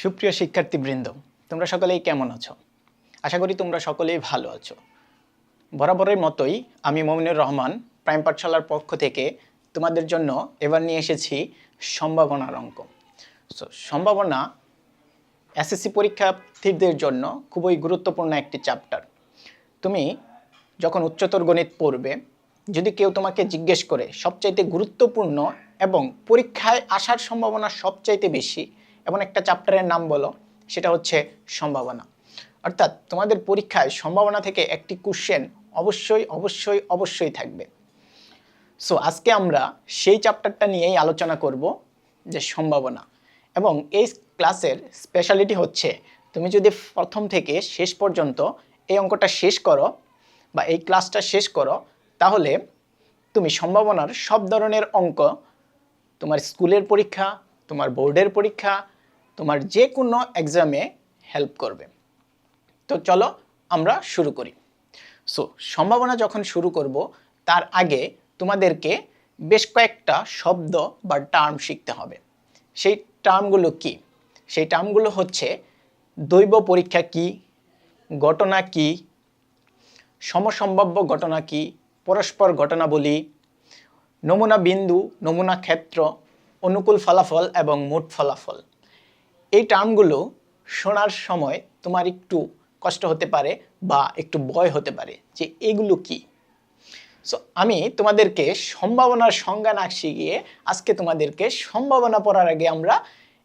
সুপ্রিয় শিক্ষার্থীবৃন্দ, তোমরা সকলেই কেমন আছো? আশা করি তোমরা সকলেই ভালো আছো। বরাবরের মতোই আমি মমিনুর রহমান, প্রাইম পাঠশালার পক্ষ থেকে তোমাদের জন্য এবার নিয়ে এসেছি সম্ভাবনার অঙ্ক। সো সম্ভাবনা এসএসসি পরীক্ষার্থীদের জন্য খুবই গুরুত্বপূর্ণ একটি চ্যাপ্টার তুমি যখন উচ্চতর গণিত পড়বে, যদি কেউ তোমাকে জিজ্ঞেস করে সবচাইতে গুরুত্বপূর্ণ এবং পরীক্ষায় আসার সম্ভাবনা সবচাইতে বেশি এমন একটা চ্যাপ্টারের নাম বলো, সেটা হচ্ছে সম্ভাবনা। অর্থাৎ তোমাদের পরীক্ষায় সম্ভাবনা থেকে একটি কোশ্চেন অবশ্যই অবশ্যই অবশ্যই থাকবে। সো আজকে আমরা সেই চ্যাপ্টারটা নিয়েই আলোচনা করব যে সম্ভাবনা। এবং এই ক্লাসের স্পেশালিটি হচ্ছে, তুমি যদি প্রথম থেকে শেষ পর্যন্ত এই অঙ্কটা শেষ করো বা এই ক্লাসটা শেষ করো, তাহলে তুমি সম্ভাবনার সব ধরনের অঙ্ক, তোমার স্কুলের পরীক্ষা, তোমার বোর্ডের পরীক্ষা তোমার যে কোনো এক্সামে হেল্প করবে। তো চলো আমরা শুরু করি। সো সম্ভাবনা যখন শুরু করব, তার আগে তোমাদেরকে বেশ কয়েকটা শব্দ বা টার্ম শিখতে হবে। সেই টার্মগুলো কি? সেই টার্মগুলো হচ্ছে দৈব পরীক্ষা কি? ঘটনা কি? সমসম্ভাব্য ঘটনা কি? পরস্পর ঘটনা বলি নমুনা বিন্দু, নমুনা ক্ষেত্র, অনুকূল ফলাফল এবং মোট ফলাফল। এই টার্মগুলো শোনার সময় তোমার একটু কষ্ট হতে পারে বা একটু ভয় হতে পারে যে এগুলো কি? সো আমি তোমাদেরকে সম্ভাবনার সংজ্ঞা না শিখিয়ে আজকে তোমাদেরকে সম্ভাবনা পড়ার আগে আমরা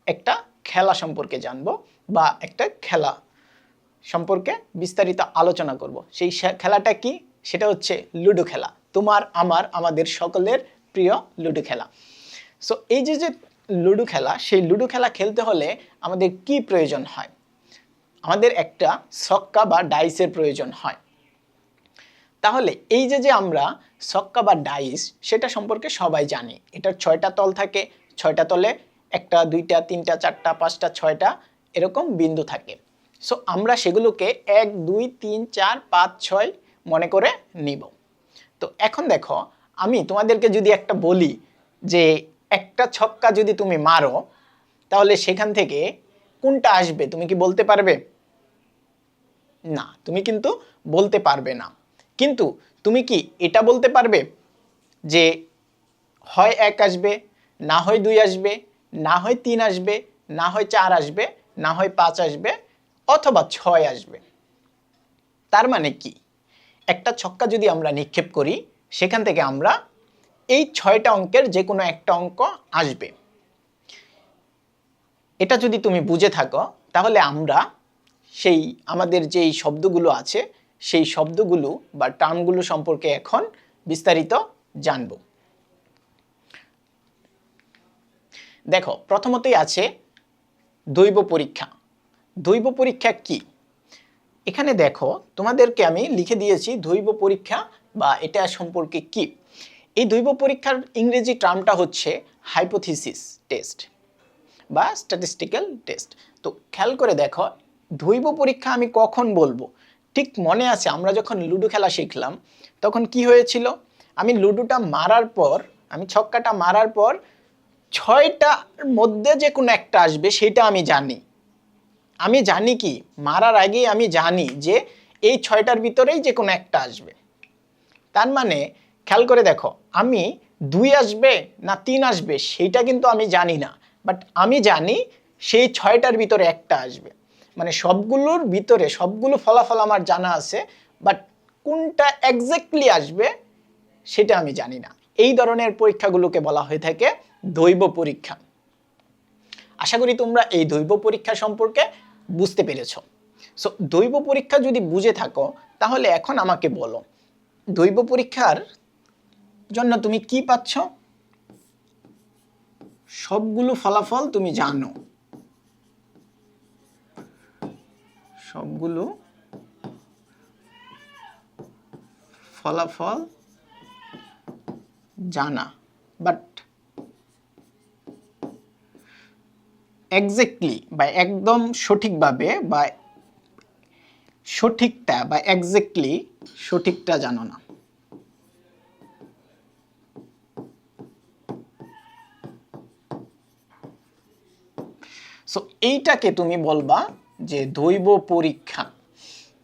একটা খেলা সম্পর্কে জানব বা একটা খেলা সম্পর্কে বিস্তারিত আলোচনা করব। সেই খেলাটা কি? সেটা হচ্ছে লুডো খেলা। তোমার, আমার, আমাদের সকলের প্রিয় লুডো খেলা। সো এই যে যে লুডো খেলা, সেই লুডো খেলা খেলতে হলে আমাদের কি প্রয়োজন হয়? আমাদের একটা ছক্কা বা ডাইসের প্রয়োজন হয়। তাহলে এই যে যে আমরা ছক্কা বা ডাইস, সেটা সম্পর্কে সবাই জানি। এটার ছয়টা তল থাকে, ছয়টা তলে একটা, দুইটা, তিনটা, চারটা, পাঁচটা, ছয়টা এরকম বিন্দু থাকে। সো আমরা সেগুলোকে এক, দুই, তিন, চার, পাঁচ, ছয় মনে করে নিব। তো এখন দেখো, আমি তোমাদেরকে যদি একটা বলি যে একটা ছক্কা যদি তুমি মারো, তাহলে সেখান থেকে কোনটা আসবে তুমি কি বলতে পারবে? না, তুমি কিন্তু বলতে পারবে না। কিন্তু তুমি কি এটা বলতে পারবে যে হয় এক আসবে, না হয় দুই আসবে, না হয় তিন আসবে, না হয় চার আসবে, না হয় পাঁচ আসবে, অথবা ছয় আসবে? তার মানে কি? একটা ছক্কা যদি আমরা নিক্ষেপ করি, সেখান থেকে আমরা এই ছয়টা অঙ্কের যে কোনো একটা অঙ্ক আসবে। এটা যদি তুমি বুঝে থাকো, তাহলে আমরা সেই আমাদের যেই শব্দগুলো আছে, সেই শব্দগুলো বা টার্মগুলো সম্পর্কে এখন বিস্তারিত জানব। দেখো, প্রথমতই আছে দৈব পরীক্ষা। দৈব পরীক্ষা কি? এখানে দেখো, তোমাদেরকে আমি লিখে দিয়েছি দৈব পরীক্ষা বা এটা সম্পর্কে কি। এই দৈব পরীক্ষার ইংরেজি টার্মটা হচ্ছে হাইপোথিসিস টেস্ট বা স্ট্যাটিস্টিক্যাল টেস্ট তো খেয়াল করে দেখো, দৈব পরীক্ষা আমি কখন বলব? ঠিক মনে আছে, আমরা যখন লুডো খেলা শিখলাম, তখন কি হয়েছিল? আমি লুডোটা মারার পর, আমি ছক্কাটা মারার পর ছয়টার মধ্যে যে কোনো একটা আসবে, সেটা আমি জানি। আমি জানি কি? মারার আগেই আমি জানি যে এই ছয়টার ভিতরেই যে কোনো একটা আসবে। তার মানে খেয়াল করে দেখো, আমি দুই আসবে না তিন আসবে সেইটা কিন্তু আমি জানি না বাট আমি জানি সেই ছয়টার ভিতরে একটা আসবে। মানে সবগুলোর ভিতরে সবগুলো ফলাফল আমার জানা আছে বাট কোনটা এক্স্যাক্টলি আসবে সেটা আমি জানি না। এই ধরনের পরীক্ষাগুলোকে বলা হয়ে থাকে দৈব পরীক্ষা। আশা করি তোমরা এই দৈব পরীক্ষা সম্পর্কে বুঝতে পেরেছ। সো দৈব পরীক্ষা যদি বুঝে থাকো, তাহলে এখন আমাকে বলো, দৈব পরীক্ষার জন্য তুমি কি পাচ্ছ? সবগুলো ফলাফল তুমি জানো। সবগুলো ফলাফল জানা। বাট এক্স্যাক্টলি বা একদম সঠিকভাবে বা সঠিকটা বা এক্স্যাক্টলি সঠিকটা জানো না সো এইটাকে তুমি বলবা যে দৈব পরীক্ষা।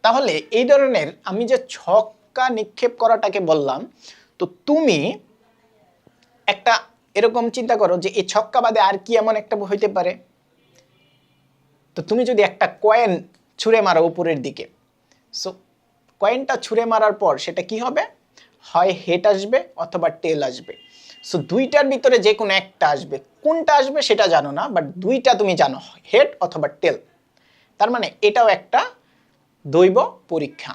তাহলে এই ধরনের আমি যে ছক্কা নিক্ষেপ করাটাকে বললাম, তো তুমি একটা এরকম চিন্তা করো যে এই ছক্কা বাদে আর কি এমন একটা হইতে পারে। তো তুমি যদি একটা কয়েন ছুঁড়ে মারো উপরের দিকে সো কয়েনটা ছুঁড়ে মারার পর সেটা কি হবে? হয় হেড আসবে অথবা টেল আসবে। সো দুইটার ভিতরে যে কোনো একটা আসবে। কোনটা আসবে সেটা জানো না বাট দুইটা তুমি জানো হেড অথবা টেল তার মানে এটাও একটা দৈব পরীক্ষা।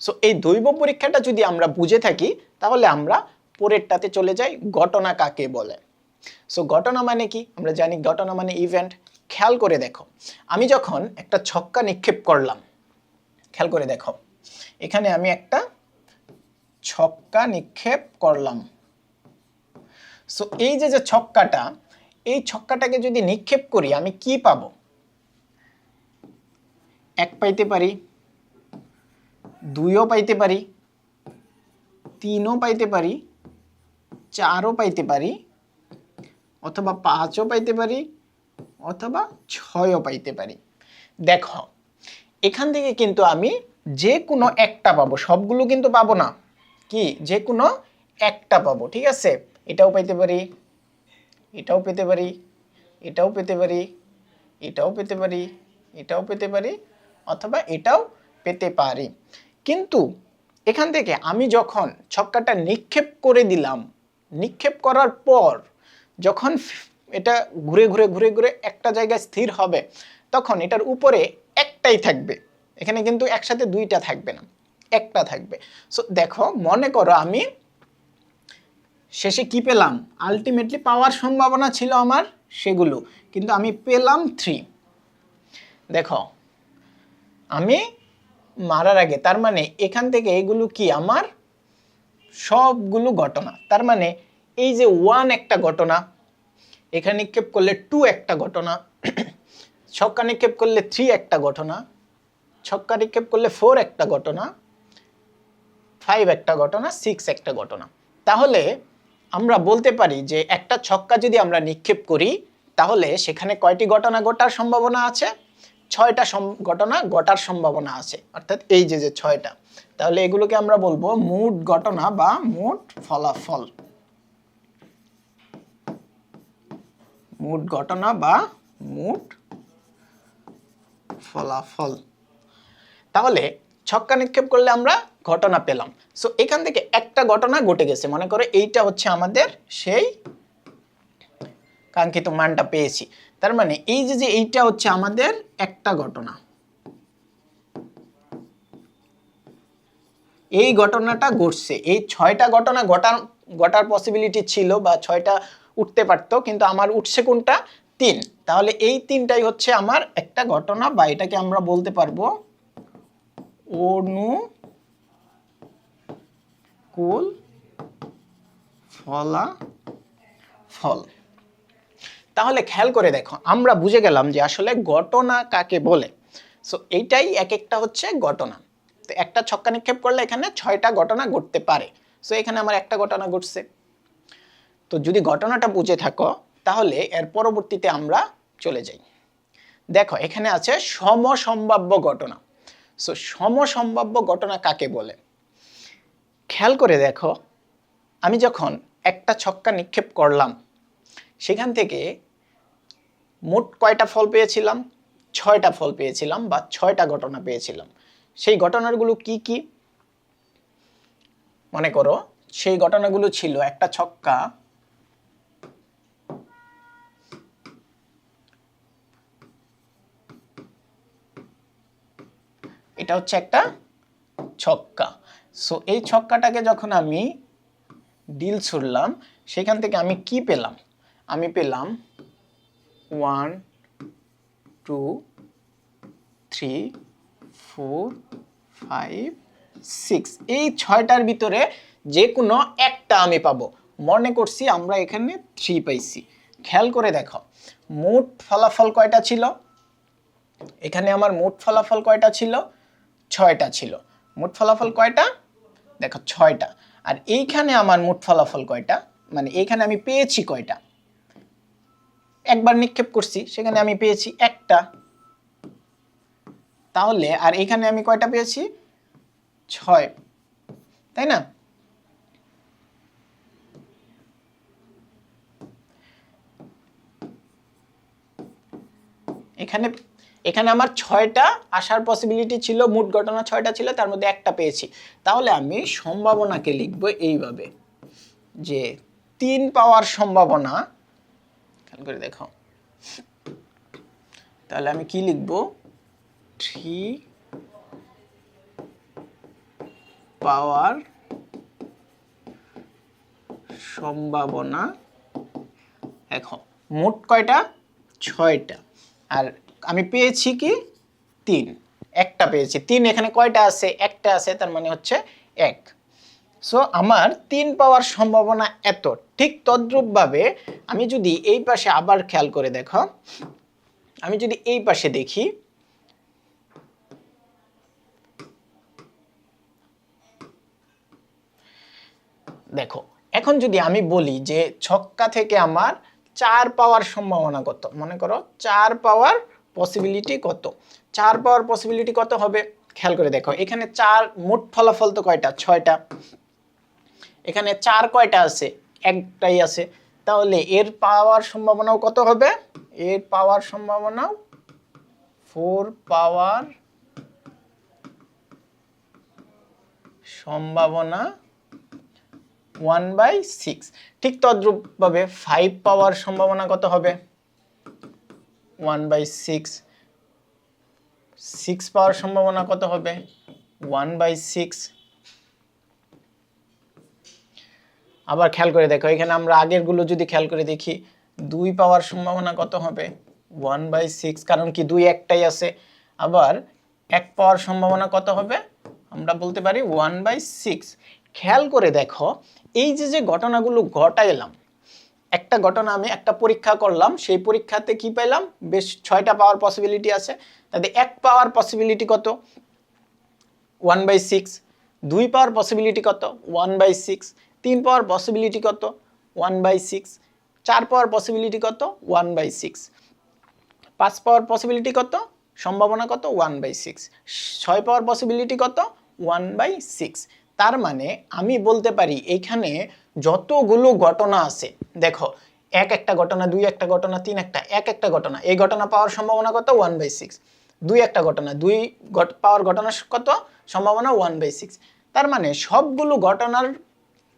সো এই দৈব পরীক্ষাটা যদি আমরা বুঝে থাকি, তাহলে আমরা পরেরটাতে চলে যাই, ঘটনা কাকে বলে। সো ঘটনা মানে কি? আমরা জানি ঘটনা মানে ইভেন্ট খেয়াল করে দেখো, আমি যখন একটা ছক্কা নিক্ষেপ করলাম, খেয়াল করে দেখো, এখানে আমি একটা ছক্কা নিক্ষেপ করলাম। সো এই যে যে ছক্কাটা, এই ছক্কাটাকে যদি নিক্ষেপ করি, আমি কি পাবো? এক পাইতে পারি, দুইও পাইতে পারি, তিনও পাইতে পারি, চারও পাইতে পারি, অথবা পাঁচও পাইতে পারি, অথবা ছয়ও পাইতে পারি। দেখো, এখান থেকে কিন্তু আমি যে কোনো একটা পাবো, সবগুলো কিন্তু পাবো না। কি? যে কোনো একটা পাবো, ঠিক আছে? এটাও পেতে পারি, এটাও পেতে পারি, এটাও পেতে পারি, এটাও পেতে পারি, এটাও পেতে পারি অথবা এটাও পেতে পারি। কিন্তু এখান থেকে আমি যখন ছক্কাটা নিক্ষেপ করে দিলাম, নিক্ষেপ করার পর যখন এটা ঘুরে ঘুরে ঘুরে ঘুরে একটা জায়গায় স্থির হবে, তখন এটার উপরে একটাই থাকবে। এখানে কিন্তু একসাথে দুইটা থাকবে না, একটা থাকবে। সো দেখো, মনে করো আমি শেষে কি পেলাম? আলটিমেটলি পাওয়ার সম্ভাবনা ছিল আমার সেগুলো, কিন্তু আমি পেলাম থ্রি দেখো, আমি মারার আগে, তার মানে এখান থেকে এগুলো কি আমার? সবগুলো ঘটনা। তার মানে এই যে ওয়ান একটা ঘটনা, এখানে নিক্ষেপ করলে টু একটা ঘটনা, ছক্কা নিক্ষেপ করলে থ্রি একটা ঘটনা, ছক্কা নিক্ষেপ করলে ফোর একটা ঘটনা ফাইভ একটা ঘটনা সিক্স একটা ঘটনা। তাহলে আমরা বলতে পারি যে একটা ছক্কা যদি আমরা নিক্ষেপ করি, তাহলে সেখানে কয়টি ঘটনা ঘটার সম্ভাবনা আছে? ছয়টা ঘটনা ঘটার সম্ভাবনা আছে। অর্থাৎ এই যে যে ছয়টা। তাহলে এগুলোকে আমরা বলব মোট ঘটনা বা মোট ফলাফল। মোট ঘটনা বা মোট ফলাফল। তাহলে ছক্কা নিক্ষেপ করলে আমরা ঘটনা পেলাম। সো এখান থেকে একটা ঘটনা ঘটে গেছে। মনে করো এইটা হচ্ছে আমাদের সেই কাঙ্ক্ষিত মানটা পেয়েছি। তার মানে এই যে যে এইটা হচ্ছে আমাদের একটা ঘটনা। এই ঘটনাটা ঘটছে। এই ছয়টা ঘটনা ঘটার ঘটার পসিবিলিটি ছিল বা ছয়টা উঠতে পারতো, কিন্তু আমার উঠছে কোনটা? তিন। তাহলে এই তিনটাই হচ্ছে আমার একটা ঘটনা বা এটাকে আমরা বলতে পারব অনুকূল ফলাফল তাহলে খেয়াল করে দেখো, আমরা বুঝে গেলাম যে আসলে ঘটনা কাকে বলে। সো এইটাই এক একটা হচ্ছে ঘটনা। তো একটা ছক্কা নিক্ষেপ করলে এখানে ছয়টা ঘটনা ঘটতে পারে। সো এখানে আমার একটা ঘটনা ঘটছে। তো যদি ঘটনাটা বুঝে থাকো, তাহলে এর পরবর্তীতে আমরা চলে যাই। দেখো, এখানে আছে সমসম্ভাব্য ঘটনা। সো সমসম্ভাব্য ঘটনা কাকে বলে? খেয়াল করে দেখো, আমি যখন একটা ছক্কা নিক্ষেপ করলাম, সেখান থেকে মোট কয়টা ফল পেয়েছিলাম? ছয়টা ফল পেয়েছিলাম বা ছয়টা ঘটনা পেয়েছিলাম। সেই ঘটনাগুলো কি কি? মনে করো, সেই ঘটনাগুলো ছিল একটা ছক্কা এটা হচ্ছে একটা ছক্কা। সো এই ছক্কাটাকে যখন আমি ডিল ছুড়লাম, সেখান থেকে আমি কি পেলাম? আমি পেলাম one two three four five six এই ছয়টার ভিতরে যে কোনো একটা আমি পাবো। মনে করছি আমরা এখানে থ্রি পাইছি। খেয়াল করে দেখো, মোট ফলাফল কয়টা ছিল? এখানে আমার মোট ফলাফল কয়টা ছিল? ছয়টা ছিল। মোট ফলাফল কয়টা? দেখো, ছয়টা। আর এইখানে আমার মোট ফলাফল কয়টা? মানে এইখানে আমি পেয়েছি কয়টা? একবার নিক্ষেপ করছি, সেখানে আমি পেয়েছি একটা। তাহলে, আর এখানে আমি কয়টা পেয়েছি? ছয়। তাই না? এখানে এখানে আমার ছয়টা আসার পসিবিলিটি ছিল, মোট ঘটনা ছয়টা ছিল, তার মধ্যে একটা পেয়েছি। তাহলে আমি সম্ভাবনাকে লিখব এইভাবে, যে তিন পাওয়ার সম্ভাবনা, খেয়াল করে দেখো, তাহলে আমি কি লিখব? থ্রি পাওয়ার সম্ভাবনা এখন মোট কয়টা? ছয়টা। আর আমি পেয়েছি কি? তিন। একটা পেয়েছি। তিন এখানে কয়টা আছে? একটা আছে, তার মানে হচ্ছে এক। সো আমার তিন পাওয়ার সম্ভাবনা এত। ঠিক তদ্রূপভাবে আমি যদি এই পাশে আবার খেয়াল করে দেখো, আমি যদি এই পাশে দেখি, দেখো, এখন যদি আমি বলি যে ছক্কা থেকে আমার চার পাওয়ার সম্ভাবনা কত, মনে করো চার পাওয়ার পসিবিলিটি কত? চার পাওয়ার পসিবিলিটি কত হবে? খেয়াল করে দেখো, এখানে চার মোট ফলাফল তো কয়টা? ছয়টা। এখানে চার কয়টা আছে? একটাই আছে। তাহলে এর পাওয়ার সম্ভাবনাও কত হবে? এর পাওয়ার সম্ভাবনাও ফোর পাওয়ার সম্ভাবনা ওয়ান বাই সিক্স ঠিক তদ্রূপভাবে ফাইভ পাওয়ার সম্ভাবনা কত হবে? ওয়ান বাই সিক্স সিক্স পাওয়ার সম্ভাবনা কত হবে? ওয়ান বাই সিক্স আবার খেয়াল করে দেখো, এখানে আমরা আগেরগুলো যদি খেয়াল করে দেখি, দুই পাওয়ার সম্ভাবনা কত হবে? ওয়ান বাই সিক্স কারণ কি দুই একটাই আছে। আবার এক পাওয়ার সম্ভাবনা কত হবে? আমরা বলতে পারি ওয়ান বাই সিক্স খেয়াল করে দেখো, এই যে যে ঘটনাগুলো ঘটাইলাম একটা ঘটনা আমি একটা পরীক্ষা করলাম, সেই পরীক্ষাতে কি পেলাম? বেশ ছয়টা পাওয়ার পসিবিলিটি আছে। তাতে এক পাওয়ার পসিবিলিটি কত? ওয়ান বাই সিক্স দুই পাওয়ার পসিবিলিটি কত? ওয়ান বাই সিক্স তিন পাওয়ার পসিবিলিটি কত? ওয়ান বাই সিক্স চার পাওয়ার পসিবিলিটি কত? ওয়ান বাই সিক্স পাঁচ পাওয়ার পসিবিলিটি কত? সম্ভাবনা কত? ওয়ান বাই সিক্স ছয় পাওয়ার পসিবিলিটি কত? ওয়ান বাই সিক্স তার মানে আমি বলতে পারি এইখানে যতগুলো ঘটনা আছে, দেখো, এক একটা ঘটনা, দুই একটা ঘটনা, তিন একটা, এক একটা ঘটনা, এই ঘটনা পাওয়ার সম্ভাবনা কত? ওয়ান বাই সিক্স দুই একটা ঘটনা, দুই পাওয়ার ঘটনা কত? সম্ভাবনা ওয়ান বাই সিক্স তার মানে সবগুলো ঘটনার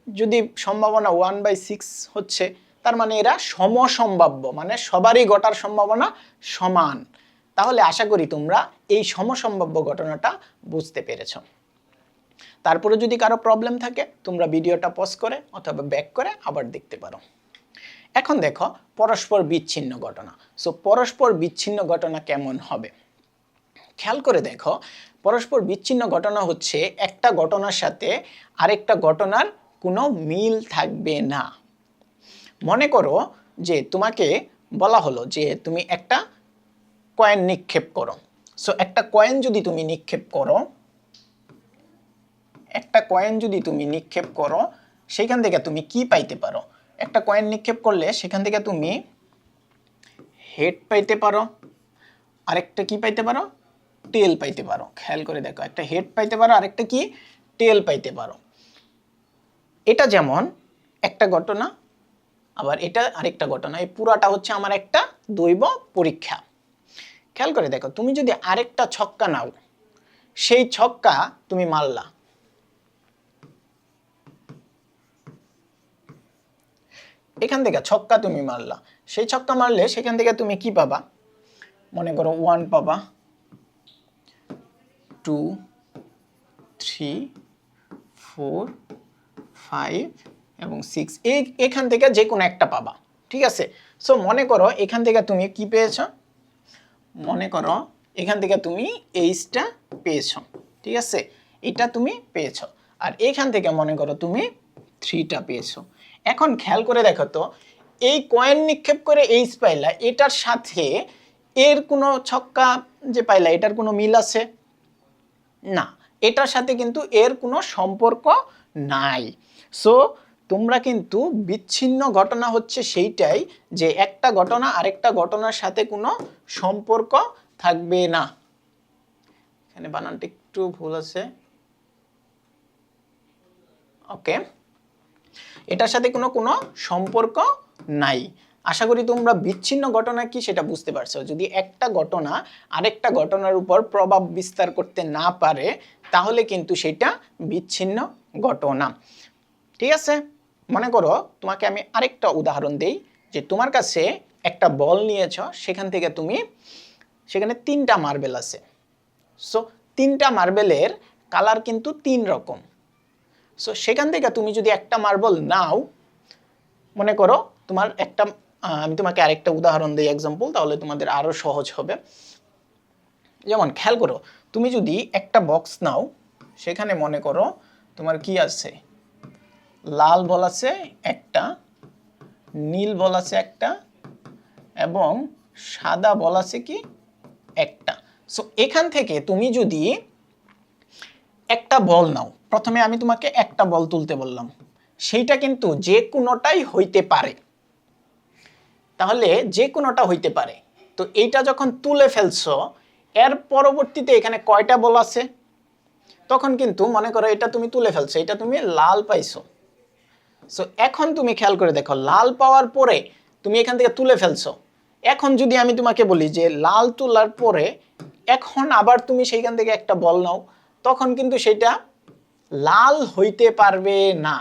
যদি সম্ভাবনা ওয়ান বাই সিক্স হচ্ছে, তার মানে এরা সমসম্ভাব্য মানে সবারই ঘটার সম্ভাবনা সমান। তাহলে আশা করি তোমরা এই সমসম্ভাব্য ঘটনাটা বুঝতে পেরেছ। তারপরে যদি কারও প্রবলেম থাকে, তোমরা ভিডিওটা পজ করে অথবা ব্যাক করে আবার দেখতে পারো। এখন দেখো, পরস্পর বিচ্ছিন্ন ঘটনা। সো পরস্পর বিচ্ছিন্ন ঘটনা কেমন হবে? খেয়াল করে দেখো, পরস্পর বিচ্ছিন্ন ঘটনা হচ্ছে একটা ঘটনার সাথে আরেকটা ঘটনার কোনো মিল থাকবে না। মনে করো যে তোমাকে বলা হলো যে তুমি একটা কয়েন নিক্ষেপ করো। সো একটা কয়েন যদি তুমি নিক্ষেপ করো কয়েন যদি তুমি নিক্ষেপ করো, সেখান থেকে তুমি কি পাইতে পারো? একটা কয়েন নিক্ষেপ করলে সেখান থেকে তুমি হেড পাইতে পারো, আরেকটা কি পাইতে পারো? টেল পাইতে পারো। খেয়াল করে দেখো, একটা হেড পাইতে পারো, আরেকটা কি? টেল পাইতে পারো। এটা যেমন একটা ঘটনা, আবার এটা আরেকটা ঘটনা। এই পুরাটা হচ্ছে আমার একটা দৈব পরীক্ষা। খেয়াল করে দেখো, তুমি যদি আরেকটা ছক্কা নাও, সেই ছক্কা তুমি মারলা। এখান থেকে ছক্কা তুমি মারলা। সেই ছক্কা মারলে সেখান থেকে তুমি কি পাবা? মনে করো ওয়ান পাবা। টু থ্রি ফোর ফাইভ এবং সিক্স এই এখান থেকে যে কোনো একটা পাবা, ঠিক আছে? সো মনে করো এখান থেকে তুমি কি পেয়েছ? মনে করো এখান থেকে তুমি এইচটা পেয়েছ, ঠিক আছে? এটা তুমি পেয়েছ। আর এখান থেকে মনে করো তুমি থ্রিটা পেয়েছ। এখন খেয়াল করে দেখো তো, এই কয়েন নিক্ষেপ করে এইচ পাইলা এটার সাথে এর কোনো ছক্কা যে পাইলা, এটার কোনো মিল আছে? না, এটার সাথে কিন্তু এর কোনো সম্পর্ক নাই। সো তোমরা কিন্তু বিচ্ছিন্ন ঘটনা হচ্ছে সেইটাই যে একটা ঘটনা আরেকটা ঘটনার সাথে কোনো সম্পর্ক থাকবে না। এখানে বানানটা একটু ভুল আছে। ওকে এটার সাথে কোনো কোনো সম্পর্ক নাই। আশা করি তোমরা বিচ্ছিন্ন ঘটনা কি সেটা বুঝতে পারছ। যদি একটা ঘটনা আরেকটা ঘটনার উপর প্রভাব বিস্তার করতে না পারে, তাহলে কিন্তু সেটা বিচ্ছিন্ন ঘটনা। ঠিক আছে? মনে করো, তোমাকে আমি আরেকটা উদাহরণ দেই, যে তোমার কাছে একটা বল নিয়েছ, সেখান থেকে তুমি, সেখানে তিনটা মার্বেল আছে। সো তিনটা মার্বেলের কালার কিন্তু তিন রকম। সো সেখান থেকে তুমি যদি একটা মার্বল নাও, মনে করো তোমার একটা আমি তোমাকে আরেকটা উদাহরণ দিই এক্সাম্পল তাহলে তোমাদের আরও সহজ হবে। যেমন খেয়াল করো, তুমি যদি একটা বক্স নাও, সেখানে মনে করো তোমার কি আছে? লাল বল আছে একটা, নীল বল আছে একটা, এবং সাদা বল আছে কি? একটা। সো এখান থেকে তুমি যদি একটা বল নাও প্রথমে আমি তোমাকে একটা বল তুলতে বললাম। সেইটা কিন্তু যে কোনোটাই হইতে পারে। তাহলে যে কোনোটা হইতে পারে। তো এইটা যখন তুলে ফেলছো, এর পরবর্তীতে এখানে কয়টা বল আছে? তখন কিন্তু মনে করো এটা তুমি তুলে ফেলছো, এটা তুমি লাল পাইছো। সো এখন তুমি খেয়াল করে দেখো, লাল পাওয়ার পরে তুমি এখান থেকে তুলে ফেলছো। এখন যদি আমি তোমাকে বলি যে লাল তোলার পরে এখন আবার তুমি সেইখান থেকে একটা বল নাও, তখন কিন্তু সেটা লাল হইতে পারবে না।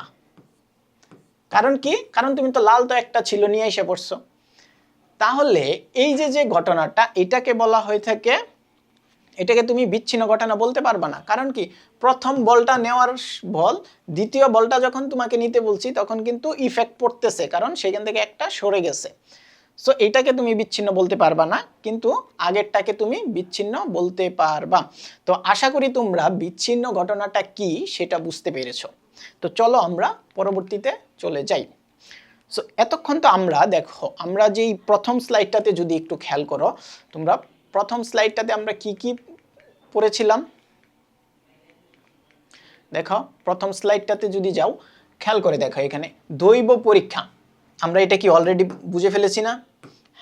কারণ কি? কারণ তুমি তো লাল তো একটা ছিল, নিয়ে এসে পড়ছো। তাহলে এই যে যে ঘটনাটা, এটাকে বলা হয়ে থাকে, এটাকে তুমি বিচ্ছিন্ন ঘটনা বলতে পারবা না। কারণ কি? প্রথম বলটা নেওয়ার বল, দ্বিতীয় বলটা যখন তোমাকে নিতে বলছি, তখন কিন্তু ইফেক্ট পড়তেছে, কারণ সেখান থেকে একটা সরে গেছে। সো এটাকে তুমি বিচ্ছিন্ন বলতে পারবা না, কিন্তু আগেরটাকে তুমি বিচ্ছিন্ন বলতে পারবা। তো আশা করি তোমরা বিচ্ছিন্ন ঘটনাটা কি সেটা বুঝতে পেরেছ। তো চলো আমরা পরবর্তীতে চলে যাই। সো এতক্ষণ তো আমরা, দেখো, আমরা যেই প্রথম স্লাইডটাতে যদি একটু খেয়াল করো, তোমরা প্রথম স্লাইডটাতে আমরা কি কি পড়েছিলাম? দেখো, প্রথম স্লাইডটাতে যদি যাও, খেয়াল করে দেখো এখানে, দৈব পরীক্ষা। আমরা এটা কি অলরেডি বুঝে ফেলেছি না?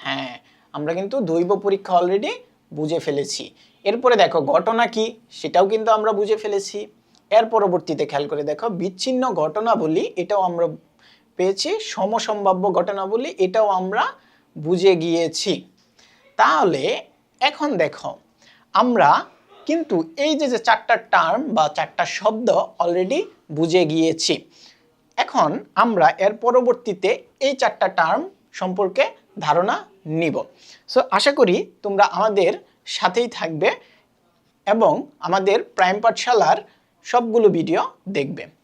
হ্যাঁ আমরা কিন্তু দৈব পরীক্ষা অলরেডি বুঝে ফেলেছি। এরপরে দেখো, ঘটনা কি? সেটাও কিন্তু আমরা বুঝে ফেলেছি। এর পরবর্তীতে খেয়াল করে দেখো, বিচ্ছিন্ন ঘটনা বলি এটাও আমরা পেয়েছি, সমসম্ভাব্য ঘটনা বলি এটাও আমরা বুঝে গিয়েছি। তাহলে এখন দেখো, আমরা কিন্তু এই যে যে চারটা টার্ম বা চারটা শব্দ অলরেডি বুঝে গিয়েছি। এখন আমরা এর পরবর্তীতে এই চারটা টার্ম সম্পর্কে ধারণা নিব। সো আশা করি তোমরা আমাদের সাথেই থাকবে এবং আমাদের প্রাইম পাঠশালার সবগুলো ভিডিও দেখবে।